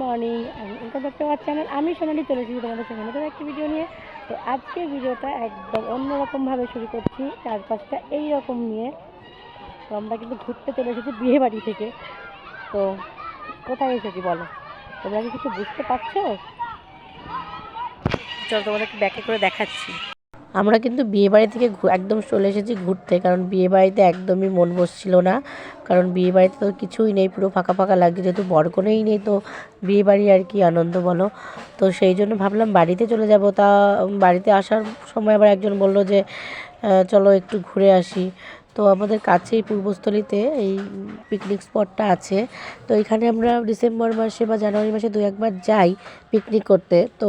Morning welcome back to আমি সোনালি চলে এসেছি তোমাদের সঙ্গে নতুন একটি ভিডিও নিয়ে। তো আজকের ভিডিওটা একদম অন্যরকমভাবে শুরু করছি, চারপাশটা এইরকম নিয়ে। তো আমরা কিন্তু ঘুরতে চলে এসেছি বিয়ে বাড়ি থেকে। তো কোথায় এসেছি বলো? তোমরা কি কিছু বুঝতে পারছ? চল তোমাদেরকে ব্যাকে করে দেখাচ্ছি। আমরা কিন্তু বিয়েবাড়ি থেকে একদম চলে এসেছি ঘুরতে, কারণ বিয়েবাড়িতে একদমই মন বসছিল না। কারণ বিয়েবাড়িতে তো কিছুই নেই, পুরো ফাঁকা ফাঁকা লাগছে, যেহেতু বরকনেই নেই, তো বিয়েবাড়ি আর কি আনন্দ বলো। তো সেই জন্য ভাবলাম বাড়িতে চলে যাব। তা, বাড়িতে আসার সময় আবার একজন বলল যে চলো একটু ঘুরে আসি। তো আমাদের কাছেই পূর্বস্থলীতে এই পিকনিক স্পটটা আছে। তো এখানে আমরা ডিসেম্বর মাসে বা জানুয়ারি মাসে দু একবার যাই পিকনিক করতে। তো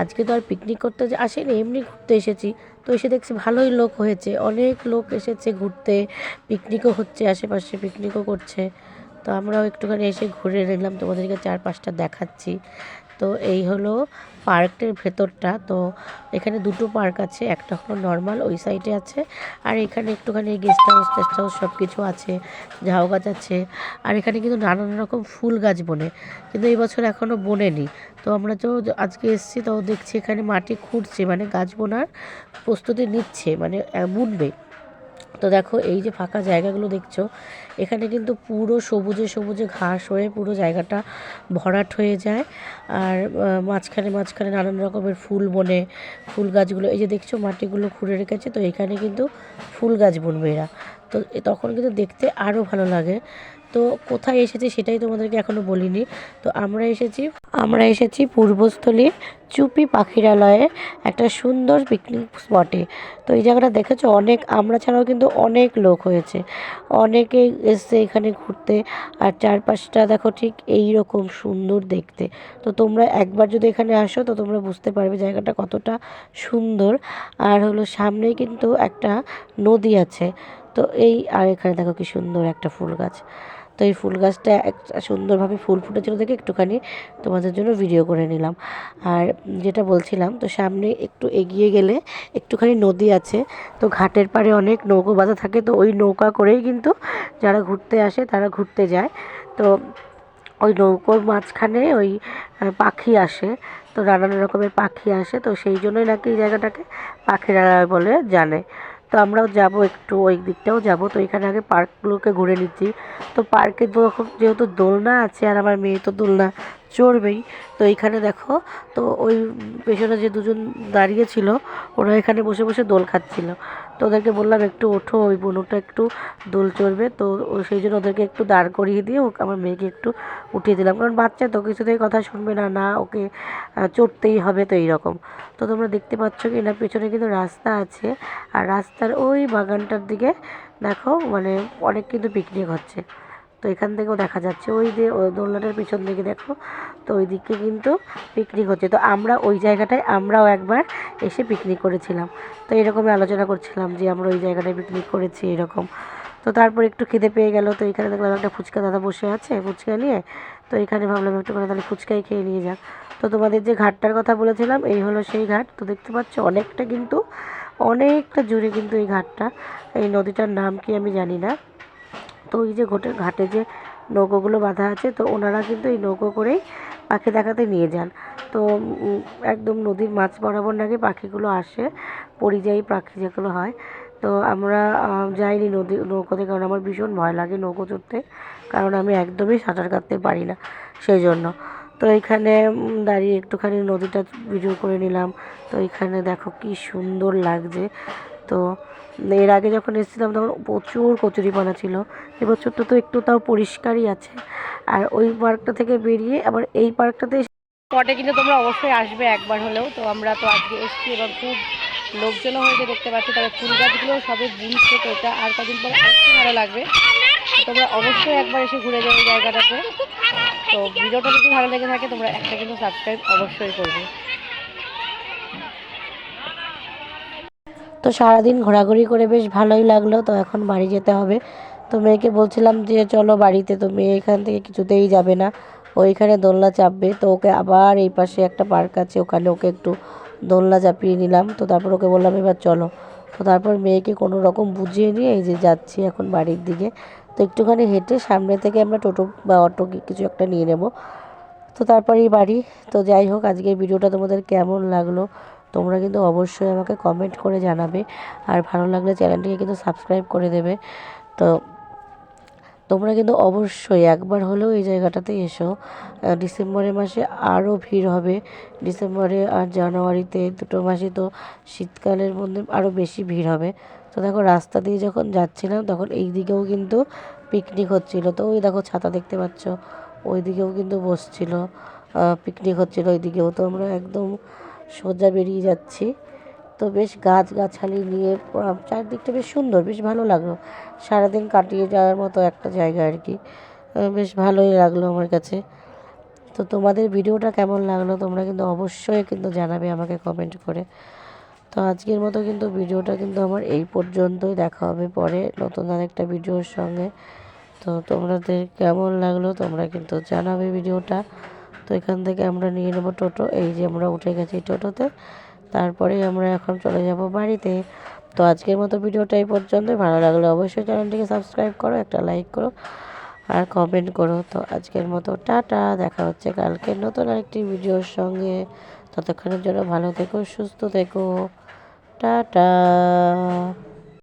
আজকে তো আর পিকনিক করতে আসেনি, এমনি ঘুরতে এসেছি। তো এসে দেখছি ভালোই লোক হয়েছে, অনেক লোক এসেছে ঘুরতে। পিকনিকও হচ্ছে, আশেপাশে পিকনিকও করছে। তো আমরাও একটুখানি এসে ঘুরে নিলাম, তোমাদেরকে চারপাশটা দেখাচ্ছি। তো এই হলো পার্কের ভেতরটা। তো এখানে দুটো পার্ক আছে, একটা হলো নর্মাল, ওই সাইডে আছে, আর এখানে একটুখানি গেস্ট হাউস, টেস্ট হাউস সব কিছু আছে, ঝাউ গাছ আছে, আর এখানে কিন্তু নানান রকম ফুল গাছ বনে, কিন্তু এই বছর এখনও বনেনি। তো আমরা তো আজকে এসেছি, তো দেখছি এখানে মাটি খুঁড়ছে মানে গাছ বোনার প্রস্তুতি নিচ্ছে মানে বুনবে। তো দেখো এই যে ফাঁকা জায়গাগুলো দেখছ, এখানে কিন্তু পুরো সবুজে সবুজে ঘাস হয়ে পুরো জায়গাটা ভরাট হয়ে যায় আর মাঝখানে মাঝখানে নানান রকমের ফুল বনে, ফুল গাছগুলো, এই যে দেখছ মাটিগুলো খুঁড়ে রেখেছে, তো এখানে কিন্তু ফুল গাছ বুনবে এরা। তো তখন কিন্তু দেখতে আরও ভালো লাগে। তো কোথায় এসেছি সেটাই তোমাদেরকে এখনও বলিনি। তো আমরা এসেছি আমরা এসেছি পূর্বস্থলীর চুপি পাখিরালয়ে একটা সুন্দর পিকনিক স্পটে তো এই জায়গাটা দেখেছ? অনেক, আমরা ছাড়াও কিন্তু অনেক লোক হয়েছে। অনেকেই এসছে এখানে ঘুরতে, আর চারপাশটা দেখো ঠিক এই রকম সুন্দর দেখতে। তো তোমরা একবার যদি এখানে আসো, তো তোমরা বুঝতে পারবে জায়গাটা কতটা সুন্দর। আর হলো সামনেই কিন্তু একটা নদী আছে। তো এই, আর এখানে দেখো কি সুন্দর একটা ফুল গাছ। তো এই ফুল গাছটা সুন্দরভাবে ফুল ফুটেছিল দেখে একটুখানি তোমাদের জন্য ভিডিও করে নিলাম। আর যেটা বলছিলাম, তো সামনে একটু এগিয়ে গেলে একটুখানি নদী আছে। তো ঘাটের পাড়ে অনেক নৌকো বাঁধা থাকে, তো ওই নৌকা করেই কিন্তু যারা ঘুরতে আসে তারা ঘুরতে যায়। তো ওই নৌকোর মাঝখানে ওই পাখি আসে। তো নানান রকমের পাখি আসে। তো সেই জন্যই নাকি এই জায়গাটাকে পাখিরালয় বলে জানে। তো আমরাও যাব একটু ওই দিকটাও যাব। তো এখানে আগে পার্কগুলোকে ঘুরে নিচ্ছি। তো পার্কে যখন যেহেতু দোলনা আছে আর আমার মেয়ে তো দোলনা চড়বেই। তো এইখানে দেখো, তো ওই পেছনে যে দুজন দাঁড়িয়ে ছিল, ওরা এখানে বসে বসে দোল খাচ্ছিল। তো ওদেরকে বললাম, একটু ওঠো, ওই বোনটা একটু দোল চড়বে। তো সেই জন্য ওদেরকে একটু দাঁড় করিয়ে দিয়ে ওকে, আমার মেয়েকে একটু উঠিয়ে দিলাম। কারণ বাচ্চা তো কিছুতেই কথা শুনবে না না ওকে চড়তেই হবে তো এইরকম। তো তোমরা দেখতে পাচ্ছ কি না, পেছনে কিন্তু রাস্তা আছে। আর রাস্তার ওই বাগানটার দিকে দেখো মানে অনেক কিন্তু পিকনিক হচ্ছে। তো এখান থেকেও দেখা যাচ্ছে। ওই যে ওই দোলনাটার পিছন দিকে দেখো, তো ওই দিকে কিন্তু পিকনিক হচ্ছে। তো আমরা ওই জায়গাটায় আমরাও একবার এসে পিকনিক করেছিলাম। তো এরকমই আলোচনা করছিলাম যে, আমরা ওই জায়গাটায় পিকনিক করেছি এরকম। তো তারপর একটু খিদে পেয়ে গেল, তো এখানে দেখলাম একটা ফুচকা দাদা বসে আছে ফুচকা নিয়ে। তো এখানে ভাবলাম একটু করে তাহলে ফুচকাই খেয়ে নিয়ে যাক। তো তোমাদের যে ঘাটটার কথা বলেছিলাম, এই হলো সেই ঘাট। তো দেখতে পাচ্ছ অনেকটা কিন্তু, অনেকটা জুড়ে কিন্তু এই ঘাটটা। এই নদীটার নাম কি আমি জানি না। তো ওই যে ঘটে ঘাটে যে নৌকোগুলো বাঁধা আছে তো ওনারা কিন্তু এই নৌকো করেই পাখি দেখাতে নিয়ে যান। তো একদম নদীর মাছ বরাবর নাকি পাখিগুলো আসে পরিযায়ী পাখি যেগুলো হয়। তো আমরা যাইনি নদী নৌকোতে কারণ আমার ভীষণ ভয় লাগে নৌকো চড়তে কারণ আমি একদমই সাঁতার কাটতে পারি না সেই জন্য তো উম, দাঁড়িয়ে একটুখানি নদীটা ভিডিও করে নিলাম। তো এখানে দেখো কি সুন্দর লাগছে। তো এর আগে যখন এসেছিলাম তখন প্রচুর কচুরিপানা ছিল। এবছরটা তো একটু তাও পরিষ্কারই আছে। আর ওই পার্কটা থেকে বেরিয়ে আবার এই পার্কটাতে স্পটে কিন্তু তোমরা অবশ্যই আসবে একবার হলেও। তো আমরা তো আজকে এসেছি এবং খুব লোকজনও হয়েছে দেখতে পাচ্ছি। তবে ফুল গাছগুলো সবে বুনছে তো এটা আর কদিন পরে আরেকটু ভালো লাগবে। তোমরা অবশ্যই একবার এসে ঘুরে যাবে জায়গাটাতে। তো ভিডিওটা যদি ভালো লেগে থাকে তোমরা একটা কিন্তু সাবস্ক্রাইব অবশ্যই করবে। তো সারাদিন ঘোরাঘুরি করে বেশ ভালোই লাগল, তো এখন বাড়ি যেতে হবে। তো মেয়েকে বলছিলাম যে, চলো বাড়িতে। তো মেয়ে এখান থেকে কিছুতেই যাবে না। ওইখানে দোলনা চাপবে, তো ওকে আবার এই পাশে একটা পার্ক আছে, ওখানে ওকে একটু দোলনা চাপিয়ে নিলাম। তো তারপর ওকে বললাম, এবার চলো। তো তারপর মেয়েকে কোনো রকম বুঝিয়ে নিয়ে এই যে যাচ্ছি এখন বাড়ির দিকে। তো একটুখানি হেঁটে সামনে থেকে আমরা টোটো বা অটো কিছু একটা নিয়ে নেব। তো তারপরেই বাড়ি। তো যাই হোক, আজকের ভিডিওটা তোমাদের কেমন লাগল? তোমরা কিন্তু অবশ্যই আমাকে কমেন্ট করে জানাবে। আর ভালো লাগলে চ্যানেলটিকে কিন্তু সাবস্ক্রাইব করে দেবে। তো তোমরা কিন্তু অবশ্যই একবার হলেও এই জায়গাটাতে এসো। ডিসেম্বরের মাসে আরও ভিড় হবে। ডিসেম্বরে আর জানুয়ারিতে দুটো মাসে তো শীতকালের মধ্যে আরও বেশি ভিড় হবে। তো দেখো রাস্তা দিয়ে যখন যাচ্ছিলাম তখন এই দিকেও কিন্তু পিকনিক হচ্ছিল। তো ওই দেখো ছাতা দেখতে পাচ্ছ, ওই দিকেও কিন্তু বসছিল। পিকনিক হচ্ছিল ওই দিকেও। তো আমরা একদম সোজা বেরিয়ে যাচ্ছি। তো বেশ গাছ গাছালি নিয়ে চারদিকটা বেশ সুন্দর, বেশ ভালো লাগল। সারাদিন কাটিয়ে যাওয়ার মতো একটা জায়গা আর কি। বেশ ভালোই লাগল আমার কাছে। তো তোমাদের ভিডিওটা কেমন লাগল তোমরা কিন্তু অবশ্যই কিন্তু জানাবে আমাকে কমেন্ট করে। তো আজকের মতো কিন্তু ভিডিওটা কিন্তু আমার এই পর্যন্তই। দেখা হবে পরে নতুন আরেকটা ভিডিওর সঙ্গে। তো তোমাদের কেমন লাগল তোমরা কিন্তু জানাবে ভিডিওটা। এখান থেকে আমরা নিয়ে নেব টোটো। এই যে আমরা উঠে গেছি টোটোতে। তারপরে আমরা এখন চলে যাব বাড়িতে। তো আজকের মতো ভিডিওটা এই পর্যন্তই। ভালো লাগলে অবশ্যই চ্যানেলটিকে সাবস্ক্রাইব করো, একটা লাইক করো, আর কমেন্ট করো। তো আজকের মতো টাটা। দেখা হচ্ছে কালকে নতুন আরেকটি ভিডিওর সঙ্গে। ততক্ষণের জন্য ভালো থেকো, সুস্থ থেকো। টাটা।